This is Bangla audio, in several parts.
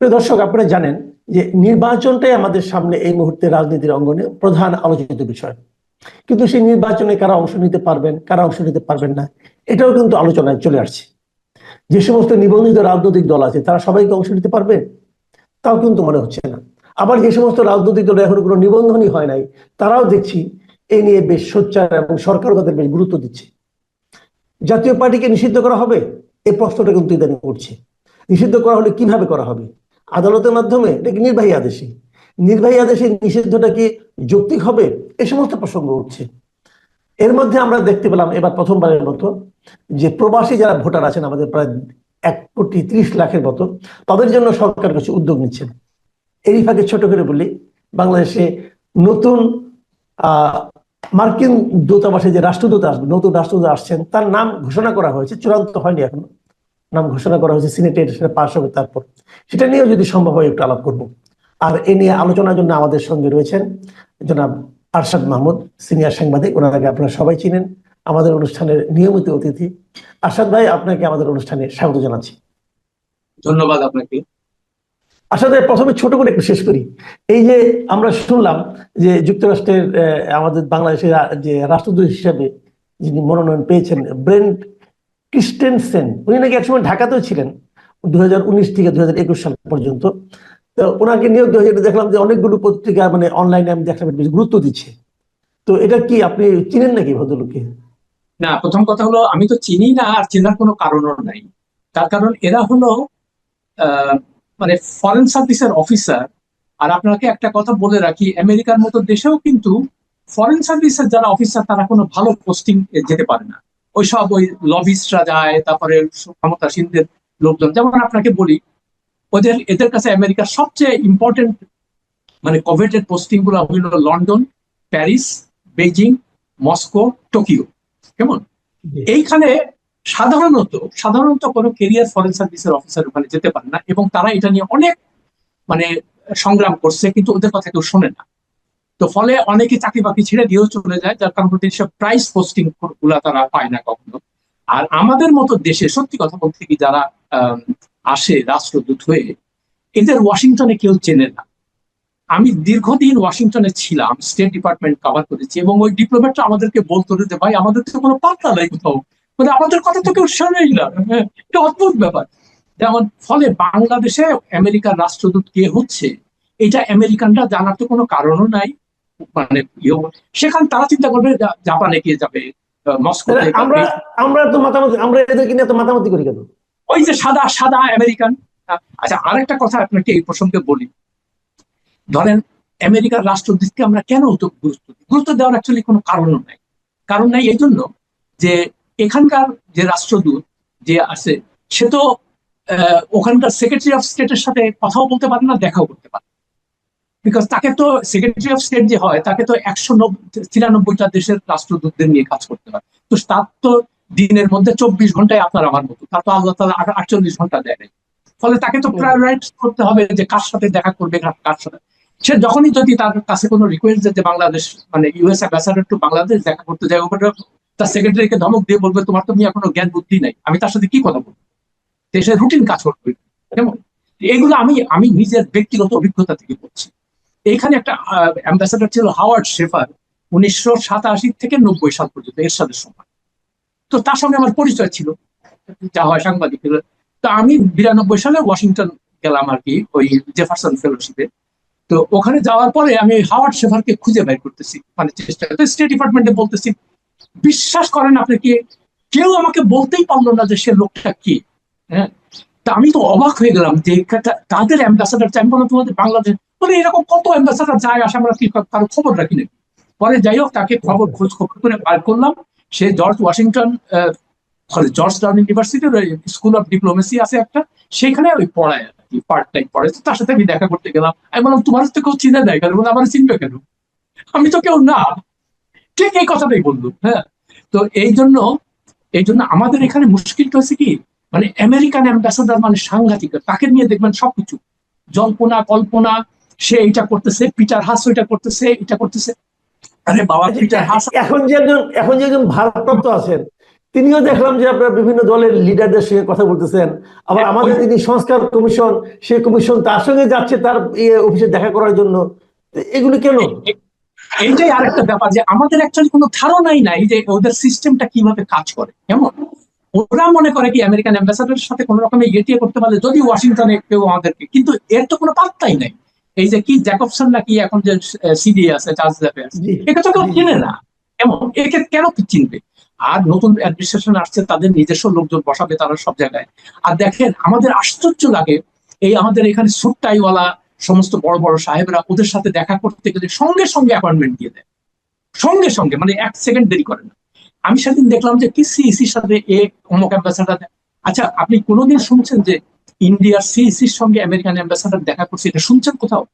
প্রিয় দর্শক, আপনারা জানেন যে নির্বাচনটাই আমাদের সামনে এই মুহূর্তে রাজনীতির অঙ্গনে প্রধান আলোচিত বিষয়। কিন্তু সেই নির্বাচনে কারা অংশ নিতে পারবেন, কারা অংশ নিতে পারবেন না, এটাও কিন্তু আলোচনায় চলে আসছে। যে সমস্ত নিবন্ধিত রাজনৈতিক দল আছে, তারা সবাইকে অংশ নিতে পারবে? তাও কিন্তু মনে হচ্ছে না। আবার যে সমস্ত রাজনৈতিক দল এখনও কোনো নিবন্ধনই হয় নাই, তারাও দেখছি এই নিয়ে বেশ সোচ্চার এবং সরকার তাদের বেশ গুরুত্ব দিচ্ছে। জাতীয় পার্টিকে নিষিদ্ধ করা হবে? এই প্রশ্নটা কিন্তু ইদানিং উঠছে। নিষিদ্ধ করা হলে কীভাবে করা হবে? আদালতের মাধ্যমে নাকি নির্বাহী আদেশে? নির্বাহী আদেশে নিষিদ্ধটা কি যৌক্তিক হবে? এ সমস্ত প্রসঙ্গ উঠছে। এর মধ্যে আমরা দেখতে পেলাম এবার প্রথমবারের মতো যে প্রবাসী যারা ভোটার আছেন, আমাদের প্রায় এক কোটি ত্রিশ লাখের মতো, তাদের জন্য সরকার কিছু উদ্যোগ নিচ্ছেন। এরই ফাঁকে ছোট করে বলি, বাংলাদেশে নতুন মার্কিন দূতাবাসে যে রাষ্ট্রদূত আসবে, নতুন রাষ্ট্রদূত আসছেন, তার নাম ঘোষণা করা হয়েছে, চূড়ান্ত হয়নি এখনও। নাম ঘোষণা করা হয়েছে সিনেটের সেটা পাশ হবে তারপর। সেটা নিয়েও যদি সম্ভব হয় একটু আলাপ করব। আর এ নিয়ে আলোচনার জন্য আমাদের সঙ্গে রয়েছেন জনাব আরশাদ মাহমুদ সিনিয়র সাংবাদিক। ওনাকে আপনারা সবাই চিনেন আমাদের অনুষ্ঠানের নিয়মিত অতিথি। আরশাদ ভাই আপনাকে আমাদের অনুষ্ঠানে স্বাগত জানাচ্ছি। ধন্যবাদ আপনাকে। আশা ভাই প্রথমে ছোট করে একটু শেষ করি। এই যে আমরা শুনলাম যে যুক্তরাষ্ট্রের আমাদের বাংলাদেশের যে রাষ্ট্রদূত হিসাবে যিনি মনোনয়ন পেয়েছেন ব্রেন্ট ক্রিস্টেনসেন, উনি নাকি একসময় ঢাকাতেও ছিলেন দু হাজার উনিশ থেকে দুই হাজার একুশ সাল পর্যন্ত। তো ওনাকে হয়েছে দেখলাম যে অনেকগুলো পত্রিকা মানে অনলাইনে আমি দেখলাম বেশ গুরুত্ব দিচ্ছে। তো এটা কি আপনি চিনেন নাকি ভদ্রলোককে? না, প্রথম কথা হলো আমি তো চিনি না, আর চেনার কোনো কারণও নাই। তার কারণ এরা হলো মানে ফরেন সার্ভিসের অফিসার আর আপনাকে একটা কথা বলে রাখি, আমেরিকার মতো দেশেও কিন্তু ফরেন সার্ভিসের যারা অফিসার তারা কোনো ভালো পোস্টিং যেতে পারে না। ওই সব ওই লবিস্টরা যায় তারপরে ক্ষমতাসীনদের লোকজন যেমন আপনাকে বলি ওদের এদের কাছে আমেরিকার সবচেয়ে ইম্পর্টেন্ট মানে কোভেটেড পোস্টিংগুলো হইল London Paris Beijing Moscow Tokyo. কেমন? এইখানে সাধারণত সাধারণত কোনো কেরিয়ার ফরেন সার্ভিসের অফিসার ওখানে যেতে পারে না এবং তারা এটা নিয়ে অনেক মানে সংগ্রাম করছে কিন্তু ওদের কথা কেউ শোনে না। তো ফলে অনেকে চাকরি বাকরি ছেড়ে দিয়েও চলে যায় যার কারণে সব প্রাইস পোস্টিংগুলা তারা পায় না কখনো। আর আমাদের মতো দেশে সত্যি কথা বলতে কি যারা আসে রাষ্ট্রদূত হয়ে এদের ওয়াশিংটনে কেউ চেনে না। আমি দীর্ঘদিন ওয়াশিংটনে ছিলাম স্টেট ডিপার্টমেন্ট কভার করেছি এবং ওই ডিপ্লোমেটরা আমাদেরকে বলতো যে ভাই আমাদের তো কোনো পাত্তা নাই কোথাও। মানে আমাদের কথা তো কেউ শোনেই না। হ্যাঁ, এটা অদ্ভুত ব্যাপার। যেমন ফলে বাংলাদেশে আমেরিকার রাষ্ট্রদূত কে হচ্ছে এটা আমেরিকানরা জানার তো কোনো কারণও নাই। মানে ইয়ে সেখানে তারা চিন্তা করবে জাপানে কে যাবে মস্কোতে আমরা আমরা তো মাতামাতি আমরা এদেরকে নিয়ে তো মাতামাতি করি কেন? ওই যে সাদা সাদা আমেরিকান আচ্ছা আরেকটা কথা আপনাকে এই প্রসঙ্গে বলি। ধরেন আমেরিকার রাষ্ট্রদূতকে আমরা কেন গুরুত্ব দিই? গুরুত্ব দেওয়ার অ্যাকচুয়ালি কোনো কারণও নাই। কারণ নাই এই জন্য যে এখানকার যে রাষ্ট্রদূত যে আছে সে তো আহ, ওখানকার সেক্রেটারি অফ স্টেটের সাথে কথাও বলতে পারে না দেখাও করতে পারে বিকজ তাকে তো সেক্রেটারি অফ স্টেট যে হয় তাকে তো একশো তিরানব্বইটা দেশের রাষ্ট্রদূতদের নিয়ে কাজ করতে হয়। তো তার তো দিনের মধ্যে চব্বিশ ঘন্টায় আপনার আমার মতো। তার তো আল্লাহ তালা আটচল্লিশ ঘণ্টা দেয় নাই। ফলে তাকে তো প্রায়োরাইজ করতে হবে যে কার সাথে দেখা করবে কার সাথে। সে যখনই যদি তার কাছে কোনো রিকোয়েস্ট যে বাংলাদেশ মানে ইউএস অ্যাম্বাসাডার টু বাংলাদেশ দেখা করতে যায় ওখানে তার সেক্রেটারিকে ধমক দিয়ে বলবে তোমার তো নিয়ে এখনও জ্ঞান বুদ্ধি নাই। আমি তার সাথে কি কথা বলব? সে রুটিন কাজ করবে। কেমন? এগুলো আমি আমি নিজের ব্যক্তিগত অভিজ্ঞতা থেকে বলছি। এইখানে একটা অ্যাম্বাসাডার ছিল হাওয়ার্ড শেফার উনিশশো সাতাশি থেকে নব্বই সাল পর্যন্ত এর সাথে সময়। তো তার সঙ্গে আমার পরিচয় ছিল, যা হয় সাংবাদিক। তো আমি বিরানব্বই সালে ওয়াশিংটন গেলাম আর কি, ওই জেফারসন ফেলোশিপে। তো ওখানে যাওয়ার পরে আমি হাওয়ার্ড শেফারকে খুঁজে বের করতেছি মানে চেষ্টা করতে স্টেট ডিপার্টমেন্টে বলতেছি, বিশ্বাস করেন আপনি কি, কেউ আমাকে বলতেই পারল না যে সে লোকটা কি? হ্যাঁ? তা আমি তো অবাক হয়ে গেলাম যে তাদের অ্যাম্বাসাডার আমি বললাম তোমাদের বাংলাদেশ মানে এরকম কত অ্যাম্বাসাডার যায় আসে আমরা কি কারও খবর রাখি নাকি? পরে যাই হোক, তাকে খবর খোঁজ খবর করে বার করলাম। সে George Washington sorry George town ইউনিভার্সিটির স্কুল অফ ডিপ্লোমেসি আছে একটা। সেখানে ওই পড়ায় আর কি পার্ট টাইম পড়ে তো তার সাথে আমি দেখা করতে গেলাম। আমি বললাম, তোমার তো কেউ চিনে দেয় কেন? আমার চিনবে কেন? আমি তো কেউ না। ঠিক এই কথাটাই বলল হ্যাঁ। তো এই জন্য এই জন্য আমাদের এখানে মুশকিলটা হচ্ছে কি? মানে আমেরিকান অ্যাম্বাসাডার মানে সাংঘাতিক, তাকে নিয়ে দেখবেন সবকিছু। জল্পনা, কল্পনা সে এটা করতেছে পিটার হাস ওইটা করতেছে এটা করতেছে। আরে বাবা পিটার হাস। এখন যে একজন এখন যে একজন ভারপ্রাপ্ত আছেন তিনিও দেখলাম যে আপনার বিভিন্ন দলের লিডারদের সঙ্গে কথা বলতেছেন। আবার হ্যাঁ, আমাদের তিনি সংস্কার কমিশন সেই কমিশন তার সঙ্গে যাচ্ছে তার ইয়ে অফিসে দেখা করার জন্য। এগুলো কেন? এইটাই আরেকটা ব্যাপার যে আমাদের অ্যাকচুয়ালি কোনো ধারণাই নাই যে ওদের সিস্টেমটা কীভাবে কাজ করে। কেমন? ওরা মনে করে কি আমেরিকান অ্যাম্বাসাডারের সাথে কোনো রকমের ইয়ে করতে পারলে যদি ওয়াশিংটনে কেউ আমাদেরকে কিন্তু এর তো কোনো পাত্তাই নাই। এই যে কি জ্যাকবসন নাকি এখন যে সিডি আছে চার্লস অ্যাফেয়ার্স জি, একে তো কেউ। চেনে না। কেমন? একে কেন চিনবে? আর নতুন অ্যাডমিনিস্ট্রেশন আসছে তাদের নিজস্ব লোকজন বসাবে তারা সব জায়গায়। আর দেখেন আমাদের আশ্চর্য লাগে এই আমাদের এখানে সুটটাইওয়ালা সমস্ত বড় বড় সাহেবরা ওদের সাথে দেখা করতে গেলে সঙ্গে সঙ্গে অ্যাপয়েন্টমেন্ট দিয়ে দেয়। সঙ্গে সঙ্গে মানে এক সেকেন্ড দেরি করে না। আমি সেদিন দেখলাম যে কি সিইসির সাথে এ অমুক অ্যাম্বাসাডার আচ্ছা আপনি কোনোদিন শুনছেন যে ইন্ডিয়ার সিইসির সঙ্গে আমেরিকান অ্যাম্বাসাডার দেখা করছে এটা শুনছেন কোথাও?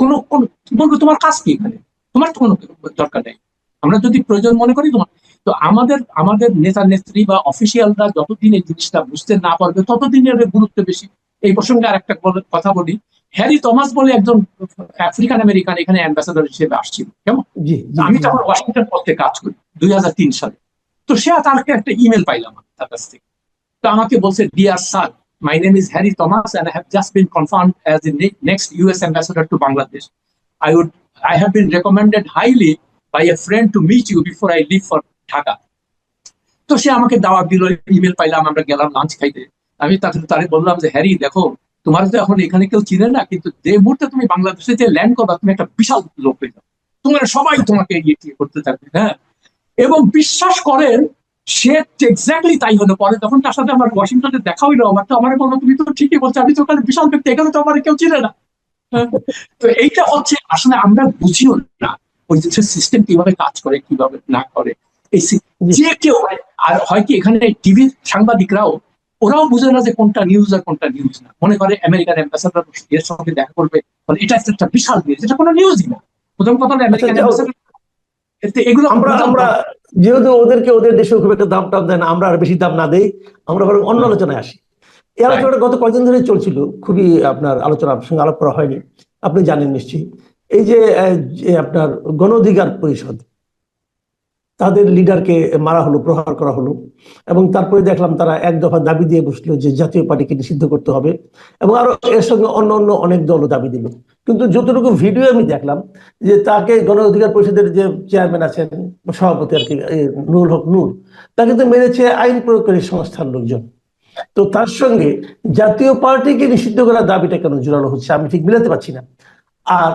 কোন কোন বলব তোমার কাজ কি এখানে? তোমার তো কোনো দরকার নেই। আমরা যদি প্রয়োজন মনে করি তোমার তো আমাদের আমাদের নেতা নেত্রী বা অফিসিয়ালরা যতদিন এই জিনিসটা বুঝতে না পারবে ততদিন এর গুরুত্ব বেশি। এই প্রসঙ্গে আর একটা কথা বলি। হ্যারি থমাস বলে একজন আফ্রিকান আমেরিকান এখানে অ্যাম্বাসাডার হিসেবে আসছিল কেমন? আমি। তখন ওয়াশিংটন পথে কাজ করি দুই হাজার তিন সালে। তো সে তারকে একটা ইমেল পাইলাম তার কাছ থেকে। তো আমাকে বলছে dear sir my name is Harry Thomas and I have just been confirm as the next US ambassador to Bangladesh I would I have been recommended highly by a friend to meet you before I leave for Dhaka তো সে আমাকে দাওয়াত দিল ইমেল পাইলাম, আমরা গেলাম লাঞ্চ খাইতে। আমি তাকে তারে বললাম যে, হ্যারি, দেখো, তোমার তো এখন এখানে কেউ চিনে না, কিন্তু যে মুহূর্তে তুমি বাংলাদেশে যে ল্যান্ড করবা, তুমি একটা বিশাল লোক হয়ে যাবে তোমার সবাই তোমাকে ইয়ে করতে থাকবে হ্যাঁ? এবং বিশ্বাস করেন সে এক্স্যাক্টলি তাই হলো। পরে তখন তার সাথে আমার ওয়াশিংটনে দেখা হইল আমার তো আমার বলল তুমি তো ঠিকই বলছো আমি তো ওখানে বিশাল ব্যক্তি এখানে তো আমার কেউ চিনে না। হ্যাঁ? তো এইটা হচ্ছে আসলে আমরা বুঝিও না ওই যে সিস্টেম কীভাবে কাজ করে কীভাবে না করে। এই যে কেউ আর হয় কি এখানে টিভির সাংবাদিকরাও ওরাও বুঝে না যে কোনটা নিউজ আর কোনটা নিউজ না। মনে করে আমেরিকান অ্যাম্বাসাডার এর সঙ্গে দেখা করবে মানে এটা একটা বিশাল নিউজ এটা কোনো নিউজই না। প্রথম কথা আমেরিকান আচ্ছা, অ্যাম্বাসাডার এগুলো আমরা আমরা যেহেতু ওদেরকে ওদের দেশে খুব একটা দাম টাম দেয় না আমরা আর বেশি দাম না দেই আমরা বরং অন্য আলোচনায় আসি। এই আলোচনাটা গত কয়েকদিন ধরে চলছিল খুবই আপনার আলোচনা আপনার সঙ্গে আলাপ করা হয়নি আপনি জানেন নিশ্চয়ই। এই যে যে আপনার গণ অধিকার পরিষদ তাদের লিডারকে মারা হলো প্রহার করা হলো এবং তারপরে দেখলাম তারা এক দফা দাবি দিয়ে বসল যে জাতীয় পার্টিকে নিষিদ্ধ করতে হবে এবং আরও এর সঙ্গে অন্য অন্য অনেক দলও দাবি দিল। কিন্তু যতটুকু ভিডিও আমি দেখলাম, যে তাকে গণ অধিকার পরিষদের যে চেয়ারম্যান আছেন, সভাপতি আর কি নুরুল হক নূর তাকে তো মেরেছে আইন প্রয়োগকারী সংস্থার লোকজন। তো তার সঙ্গে জাতীয় পার্টিকে নিষিদ্ধ করার দাবিটা কেন জোরালো হচ্ছে, আমি ঠিক মিলাতে পারছি না। আর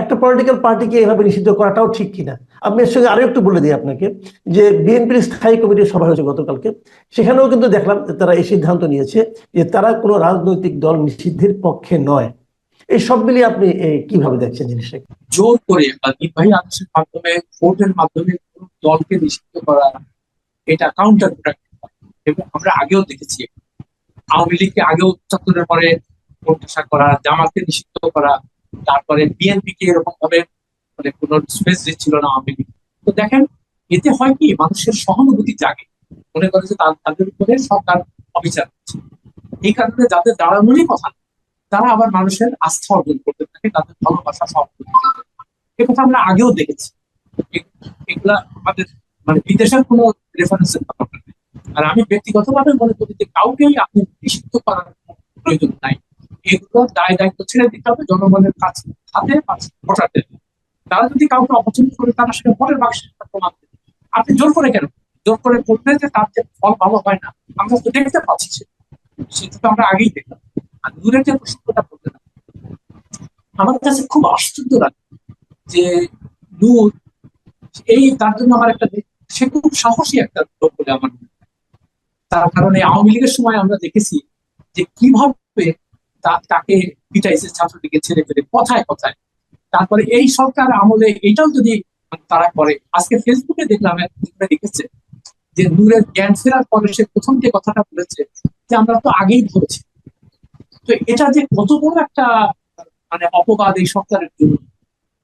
একটা পলিটিক্যাল পার্টিকে এভাবে নিষিদ্ধ করাটাও ঠিক কিনা? আমি এর সঙ্গে আরও একটু বলে দিই আপনাকে, যে বিএনপির স্থায়ী কমিটির সভা হয়েছে গতকালকে, সেখানেও কিন্তু দেখলাম তারা এই সিদ্ধান্ত নিয়েছে যে তারা কোনো রাজনৈতিক দল নিষিদ্ধের পক্ষে নয়। এই সব মিলিয়ে আপনি কীভাবে দেখছেন জিনিসটাকে জোর করে বা নির্বাহী আদেশের মাধ্যমে ভোটের মাধ্যমে দলকে নিষিদ্ধ করা, এটা কাউন্টার প্রোডাক্টিভ এবং আমরা আগেও দেখেছি, আওয়ামী লীগকে আগেও চত্বরের পরে প্রত্যাশা করা, জামাতকে নিষিদ্ধ করা, তারপরে বিএনপি কে এরকম ভাবে মানে কোনো স্পেস দিচ্ছিল না আওয়ামী লীগ। তো দেখেন, এতে হয় কি, মানুষের সহানুভূতি জাগে। মনে করে যে তাদের উপরে সরকার অবিচার করছে। এই কারণে যাদের দাঁড়ানোরই কথা তারা আবার মানুষের আস্থা অর্জন করতে থাকে, তাদের ভালোবাসা সব এ কথা আমরা আগেও দেখেছি। এগুলা আমাদের মানে বিদেশের কোনো রেফারেন্সের নেই। আর আমি ব্যক্তিগতভাবে মনে করি যে কাউকেই আপনি নিষিদ্ধ করার প্রয়োজন নাই। এগুলো দায় দায়িত্ব ছেড়ে দিতে হবে, জনগণের কাছে হাতে ভোটারদের। তারা যদি কাউকে অপছন্দ করে, তারা সেটা ভোটের বাক্সে প্রমাণ দেবে। আপনি জোর করে কেন? জোর করে করলে যে তার যে ফল ভালো হয় না, আমরা তো দেখতে পাচ্ছি সেটা তো আমরা আগেই দেখলাম। আর যে প্রসঙ্গটা করতে না আমার কাছে খুব আশ্চর্য লাগে যে নূর এই তার জন্য আমার একটা সে খুব সাহসী একটা লোক বলে আমার মনে তার কারণে আওয়ামী লীগের সময় আমরা দেখেছি যে কীভাবে তাকে পিটাইছে ছাত্রলীগের ছেড়ে ফেলে, কথায় কথায়। তারপরে এই সরকার আমলে এটাও যদি তারা করে, আজকে ফেসবুকে দেখলাম লিখেছে যে নূরের জ্ঞান ফেরার পরে সে প্রথম যে কথাটা বলেছে, যে আমরা তো আগেই ধরেছি। তো এটা যে কত বড় একটা মানে অপবাদ এই সরকারের জন্য,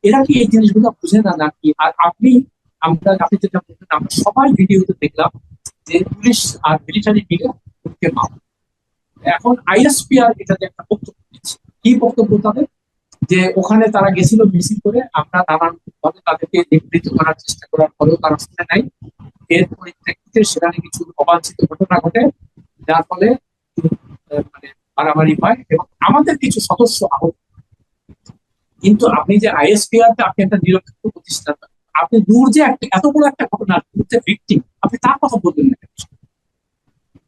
এরা কি এই জিনিসগুলো বুঝে না নাকি? আর আপনি, আমরা, আপনি যেটা বললেন, আমরা সবাই ভিডিওতে দেখলাম যে পুলিশ আর মিলিটারি মিলে ওকে মার এখন আইএসপিআর এটাতে একটা বক্তব্য দিচ্ছে। কি বক্তব্য তাদের? যে ওখানে তারা গেছিল মিছিল করে, আমরা নানান ভাবে তাদেরকে নিবৃত্ত করার চেষ্টা করার পরেও তারা শুনে নাই। এর পরিপ্রেক্ষিতে সেখানে কিছু অবাঞ্ছিত ঘটনা ঘটে, যার ফলে মানে মারামারি হয় এবং আমাদের কিছু সদস্য আহত কিন্তু আপনি যে আইএসপিআর আপনি একটা নিরপেক্ষ প্রতিষ্ঠান আপনি দূর যে একটা এত বড় একটা ঘটনার বিরুদ্ধে ভিকটিম আপনি তার কথা বলবেন না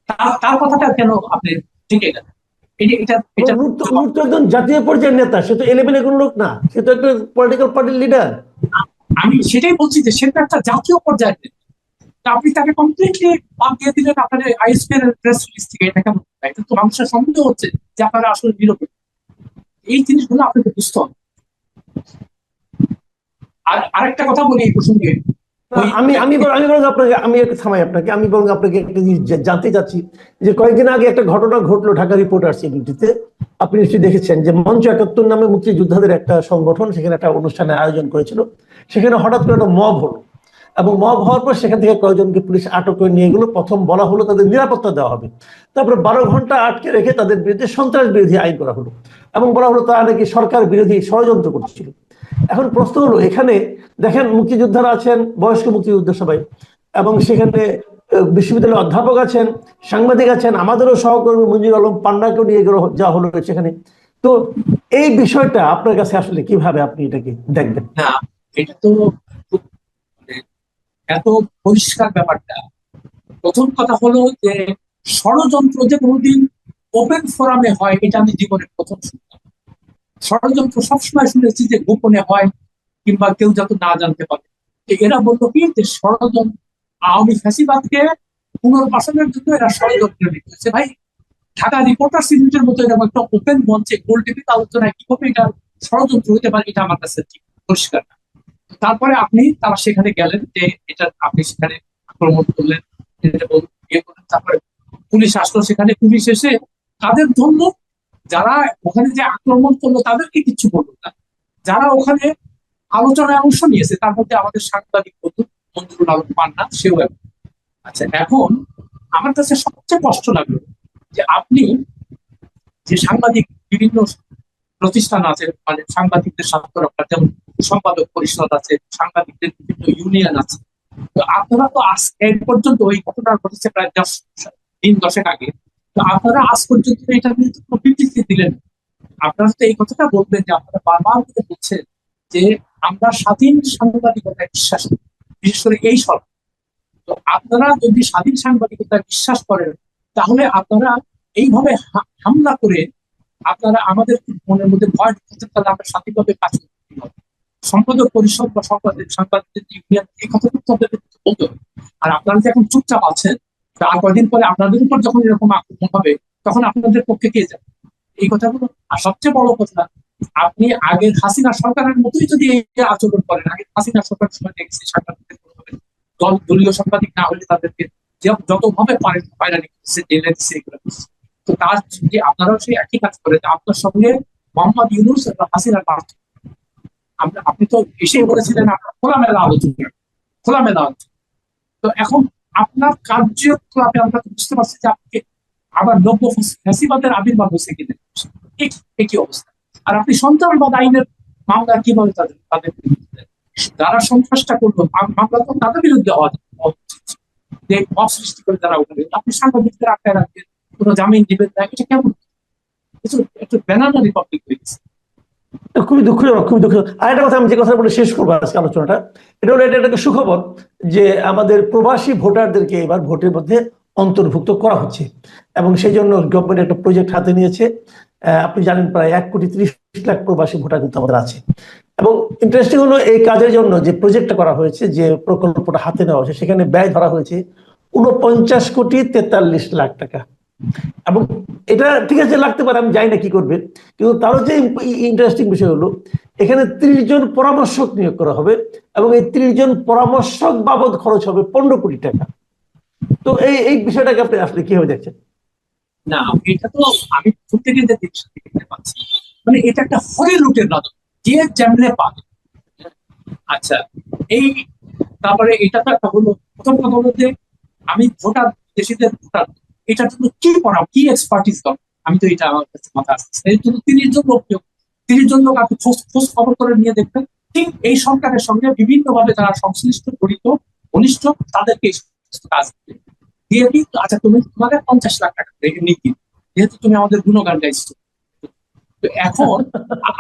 তার তার কথাটা কেন আপনি টিকে গেলেন? জাতীয় পর্যায়ের নেতা সে তো কোনো লোক না। সে তো একটা পলিটিক্যাল পার্টির লিডার আমি সেটাই বলছি যে সেটা একটা জাতীয় পর্যায়ের নেতা। আপনি তাকে কমপ্লিটলি বাদ দিয়ে দিলেন আপনার আইএসপি এর প্রেস রিলিজ থেকে। এটা কেমন? এটা তো মানুষের সন্দেহ হচ্ছে যে আপনারা আসলে নিরপেক্ষ এই জিনিসগুলো আপনাকে বুঝতে হবে। আর আরেকটা কথা বলি এই প্রসঙ্গে। আমি আমি আমি বরং আপনাকে, আমি একটু থামাই আপনাকে। আমি বরং আপনাকে একটা জিনিস জানতে চাচ্ছি যে কয়েকদিন আগে একটা ঘটনা ঘটলো ঢাকা রিপোর্টার্স ইউনিটিতে আপনি নিশ্চয়ই দেখেছেন যে মঞ্চ একাত্তর নামে মুক্তিযোদ্ধাদের একটা সংগঠন, সেখানে একটা অনুষ্ঠানের আয়োজন করেছিল। সেখানে হঠাৎ করে একটা মব হলো। এবং মব হওয়ার পর সেখান থেকে কয়েকজনকে পুলিশ আটক করে নিয়ে গেলো? প্রথম বলা হলো তাদের নিরাপত্তা দেওয়া হবে। তারপরে বারো ঘণ্টা আটকে রেখে তাদের বিরুদ্ধে সন্ত্রাস বিরোধী আইন করা হলো। এবং বলা হলো তারা নাকি সরকার বিরোধী ষড়যন্ত্র করছিল। এখন প্রশ্ন হলো, এখানে দেখেন মুক্তিযোদ্ধারা আছেন, বয়স্ক মুক্তিযোদ্ধা সবাই। এবং সেখানে বিশ্ববিদ্যালয়ের অধ্যাপক আছেন, সাংবাদিক আছেন, আমাদেরও সহকর্মী মঞ্জুর আলম পান্ডাকেও নিয়ে গেল, যা হলো সেখানে। তো এই বিষয়টা আপনার কাছে আসলে কীভাবে আপনি এটাকে দেখবেন? এটা তো এত পরিষ্কার ব্যাপারটা। প্রথম কথা হলো যে, ষড়যন্ত্র যে কোনোদিন ওপেন ফোরামে হয়, এটা আমি জীবনে প্রথম শুনলাম। ষড়যন্ত্র সবসময় শুনেছি যে গোপনে হয় কিংবা কেউ যাতে না জানতে পারে। এরা বলল কি যে, ষড়যন্ত্র, আওয়ামী ফ্যাসিবাদকে পুনর্বাসনের জন্য এরা ষড়যন্ত্র লিখেছে। ভাই, ঢাকা রিপোর্টার ইউনিটের মতো এরকম একটা ওপেন মঞ্চে গোল টিভিতে আলোচনায় কীভাবে এটা ষড়যন্ত্র হতে পারে, এটা আমার কাছে পরিষ্কার না। তারপরে আপনি, তারা সেখানে গেলেন, যে এটা আপনি সেখানে আক্রমণ ইয়ে করলেন, তারপরে পুলিশ আসলো সেখানে, পুলিশ এসে তাদের জন্য যারা ওখানে যে আক্রমণ করল তাদেরকে কিছু বলল না যারা ওখানে আলোচনায় অংশ নিয়েছে, তার মধ্যে আমাদের সাংবাদিক বন্ধু মঞ্জুরুল আলম পান্না, সেও। আচ্ছা এখন আমার কাছে সবচেয়ে কষ্ট লাগল যে আপনি যে সাংবাদিক, বিভিন্ন প্রতিষ্ঠান আছে মানে সাংবাদিকদের স্বার্থ রক্ষা যেমন সম্পাদক পরিষদ আছে, সাংবাদিকদের বিভিন্ন ইউনিয়ন আছে। তো আপনারা তো আজ এই পর্যন্ত ওই ঘটনা ঘটেছে প্রায় দশ, দিন দশেক আগে। তো আপনারা আজ পর্যন্ত এটা নিয়ে কোনো বিবৃতি দিলেন আপনারা তো এই কথাটা বলবেন যে আপনারা বারবার করে বলছেন যে আমরা স্বাধীন সাংবাদিকতায় বিশ্বাস বিশেষ করে এই সরকার তো আপনারা যদি স্বাধীন সাংবাদিকতায় বিশ্বাস করেন, তাহলে আপনারা এইভাবে হামলা করে আপনারা আমাদের মনের মধ্যে ভয় ঢুকতে তাহলে আমরা স্বাধীনভাবে কাজ করতে হবে সম্পাদক পরিষদ বা সম্পাদক ইউনিয়ন, এই কথা কিন্তু আপনাদের বলতে আর আপনারা এখন চুপচাপ আছেন আর কয়দিন পরে আপনাদের উপর যখন এরকম আক্রমণ হবে, তখন আপনাদের পক্ষে কে যাবে? এই কথাগুলো, আর সবচেয়ে বড় কথা, আপনি আগের হাসিনা সরকারের মতোই যদি এই আচরণ করেন, আগে হাসিনা সরকার সময় দেখছি সাংবাদিকদের দল, দলীয় সাংবাদিক না হলে তাদেরকে যতভাবে পারেন হয়রানি করছে, জেলে দিচ্ছে, এগুলো। তো তার যে আপনারাও সেই একই কাজ করে আপনার সঙ্গে মোহাম্মদ ইউনুস এবং হাসিনার পার্থক্য। আপনি তো এসেই বলেছিলেন আপনার খোলামেলা আলোচনা। খোলামেলা আলোচনা। তো এখন আপনার কার্যকলাপে আমরা বুঝতে পারছি যে আপনি আবার নব্য ফ্যাসিবাদের আবির্ভাব হয়েছে কিনা। একই অবস্থা? আর আপনি সন্ত্রাসবাদ আইনের মামলা কীভাবে তাদের তাদের বিরুদ্ধে? যারা সন্ত্রাসটা করল মামলা তো তাদের বিরুদ্ধে হওয়া উচিত। যে করে তারা ওখানে আপনি সাংবাদিকদের আটকায় রাখবেন কোনো জামিন দিবেন না এটা কেমন? কিছু, একটু ব্যানানা রিপাবলিক হয়ে গেছে। খুবই দুঃখজনক খুবই দুঃখজনক। আর একটা কথা আমি যে কথা বলে শেষ করব আজকে আলোচনাটা, এটা হলো এটা একটা সুখবর যে আমাদের প্রবাসী ভোটারদেরকে এবার ভোটের মধ্যে অন্তর্ভুক্ত করা হচ্ছে। এবং সেই জন্য গভর্নমেন্ট একটা প্রজেক্ট হাতে নিয়েছে। আপনি জানেন প্রায় এক কোটি ত্রিশ লাখ প্রবাসী ভোটার কিন্তু আমাদের আছে। এবং ইন্টারেস্টিং হলো এই কাজের জন্য যে প্রজেক্টটা করা হয়েছে, যে প্রকল্পটা হাতে নেওয়া হয়েছে, সেখানে ব্যয় ধরা হয়েছে উনপঞ্চাশ কোটি তেতাল্লিশ লাখ টাকা। এবং এটা ঠিক আছে, লাগতে পারে, আমি জানি না কি করবে। কিন্তু তারও যে ইন্টারেস্টিং বিষয় হলো, এখানে ত্রিশ জন পরামর্শক নিয়োগ করা হবে এবং এই ত্রিশ জন পরামর্শক বাবদ খরচ হবে পনেরো কোটি টাকা। তো এই এই বিষয়টাকে আপনি আসলে কীভাবে দেখছেন? না, এটা তো আমি দেখতে পাচ্ছি মানে এটা একটা হরি লুটের নজর যে যেমনে পাবে। আচ্ছা এই, তারপরে এটা তো একটা হলো, প্রথম কথা হলো যে আমি ভোটার, দেশিদের ভোটার। এটার জন্য কি পড়াও? কি এক্সপার্টিস দরকার আমি তো এটা আমার কাছে মাথা আসছে। এর জন্য তিরিশ জন লোক। তিরিশ জন লোক আপনি খোঁজ খোঁজ খবর করে নিয়ে দেখবেন। ঠিক এই সরকারের সঙ্গে বিভিন্ন ভাবে যারা সংশ্লিষ্ট, জড়িত, ঘনিষ্ঠ, তাদেরকে কাজ। দিয়ে দিই আচ্ছা তুমি তোমাদের পঞ্চাশ লাখ টাকা নিচ্ছি যেহেতু তুমি আমাদের গুণগান গাইছো। তো এখন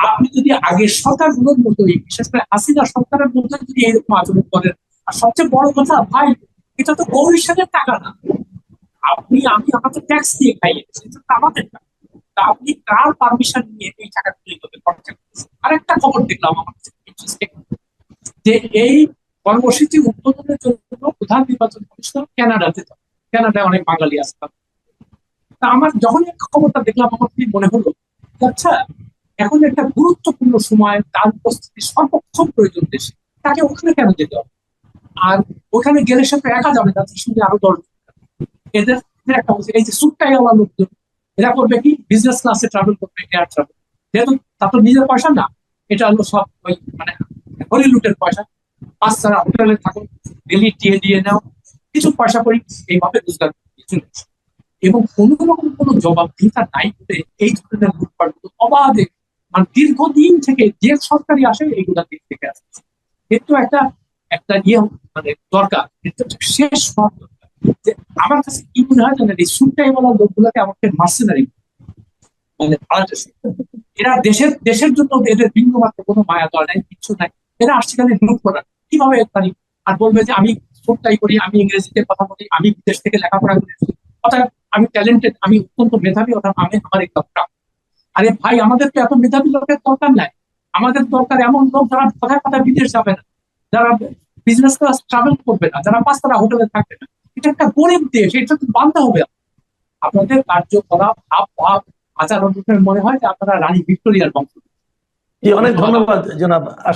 আপনি যদি আগের সরকারগুলোর মতোই বিশেষ করে হাসিনা সরকারের মধ্যে যদি এরকম আচরণ করেন, আর সবচেয়ে বড় কথা, ভাই, এটা তো কমিশনের টাকা না। আপনি, আমি আমাদের ট্যাক্স দিয়ে খাইয়েছি এটা তো আমাদের তা আপনি কার পারমিশন নিয়ে এই টাকা তুলে দেবে খরচা করছেন? আরেকটা খবর দেখলাম আমার যে এই কর্মসূচি উদ্বোধনের জন্য প্রধান নির্বাচন কমিশনার কানাডাতে যান। কানাডায় অনেক বাঙালি আছে তা আমার যখন এই খবরটা দেখলাম, আমার কি মনে হলো আচ্ছা এখন একটা গুরুত্বপূর্ণ সময়, তার উপস্থিতি সর্বক্ষণ প্রয়োজন দেশে। তাকে ওখানে কেন যেতে হবে? আর ওখানে গেলে সে তো একা যাবে না, তার সঙ্গে আরও দশ এদের একটা এই যে সুটটাই আমার লোকজন, এরা করবে কি? বিজনেস ক্লাসে ট্রাভেল করবে এয়ার ট্রাভেল যেহেতু তার তো নিজের পয়সা না, এটা হলো সব ওই মানে হলিলুটের পয়সা। পাঁচ তারা হোটেলে থাকুন ডেলি দিয়ে দিয়ে নাও, কিছু পয়সা করি, এইভাবে রোজগার কিছু। এবং কোনো রকম কোনো জবাবদিহিতা নাই বলে এই ধরনের লুটপাটগুলো অবাধে মানে দীর্ঘদিন থেকে যে সরকারি আসে, এইগুলা দিক থেকে আসছে। কিন্তু একটা একটা ইয়ে মানে দরকার। শেষ দরকার। যে আমার কাছে কি মনে হয় জানেন, এই লোকগুলোকে আমাকে মার্সেনারি মানে এরা দেশের দেশের জন্য এদের কোনো মায়া দল নাই নাই। এরা আসছে খালি লুট করার কীভাবে পারি আর বলবে যে আমি করি, আমি ইংরেজিতে কথা বলি, আমি বিদেশ থেকে লেখাপড়া করেছি অর্থাৎ আমি ট্যালেন্টেড আমি অত্যন্ত মেধাবী, অর্থাৎ আমি আমার দরকার আরে ভাই আমাদের তো এত মেধাবী লোকের দরকার নাই। আমাদের দরকার এমন লোক যারা কথায় কথায় বিদেশ যাবে না। যারা বিজনেস ক্লাস ট্রাভেল করবে না, যারা পাঁচতারা হোটেলে থাকবে না। এটা একটা গরিব দেশ, এটা তো বান্ধা হবে। আপনাদের কার্যকলাপ, ভাব ভাব আচার অনুষ্ঠানে মনে হয় যে আপনারা রানী ভিক্টোরিয়ার বংশ অনেক ধন্যবাদ, জনাব আশা